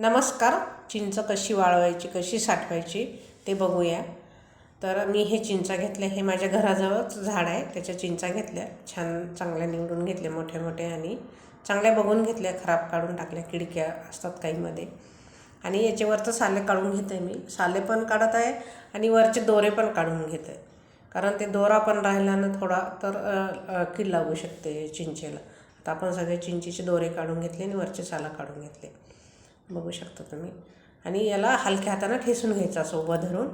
नमस्कार. चिंच कशी वाळवायची कशी साठवायची ते बघूया. तर मी हे चिंचा घेतल्या हे माझ्या घराजवळच झाड आहे. त्याच्या चिंचा घेतल्या. छान चांगल्या निवडून घेतल्या मोठ्या मोठ्या आणि चांगल्या बघून घेतल्या. खराब काढून टाकल्या. खिडक्या असतात काहीमध्ये. आणि याच्यावरचं साले काढून घेते मी. साले पण काढत आहे आणि वरचे दोरे पण काढून घेत. आहे कारण ते दोरा पण राहिला ना थोडा तर कीड लागू शकते चिंचेला. आता आपण सगळे चिंचेचे दोरे काढून घेतले आणि वरचे साला काढून घेतले. बघू शकता तुम्ही. आणि याला हलक्या हातानं ठेसून घ्यायचा असं उभं धरून.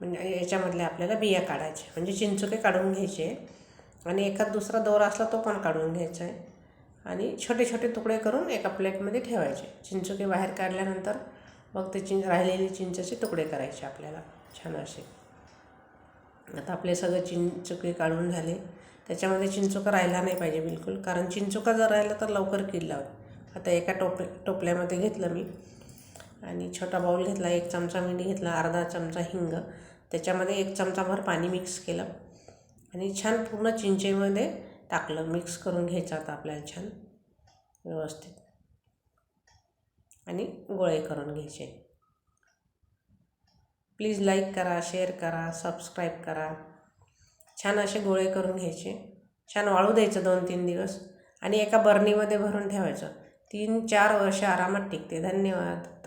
म्हणजे याच्यामधल्या आपल्याला बिया काढायचे. म्हणजे चिंचुके काढून घ्यायचे. आणि एखाद दुसरा दोरा असला तो पण काढून घ्यायचा आहे. आणि छोटे छोटे तुकडे करून एका प्लेटमध्ये ठेवायचे. चिंचुके बाहेर काढल्यानंतर मग ते चिंच राहिलेले चिंचेचे तुकडे करायचे आपल्याला. छान असे. आता आपले सगळे चिंचुके काढून झाले. त्याच्यामध्ये चिंचुका राहिला नाही पाहिजे बिलकुल. कारण चिंचुका जर राहिला तर लवकर कीड लावते आता एका टोप टोपल्यामध्ये घेतलं मी. आणि छोटा बाऊल घेतला एक चमचा मीठ घेतला अर्धा चमचा हिंग. त्याच्यामध्ये एक चमचाभर पाणी मिक्स केलं. आणि छान पूर्ण चिंचेमध्ये टाकलं. मिक्स करून घ्यायचं आता आपल्याला छान. व्यवस्थित. आणि गोळे करून घ्यायचे. प्लीज लाईक करा शेअर करा सबस्क्राईब करा. छान असे गोळे करून घ्यायचे. छान वाळू द्यायचं दोन तीन दिवस. आणि एका बर्नीमध्ये भरून ठेवायचं. तीन चार वर्ष आरामात टिकते. धन्यवाद.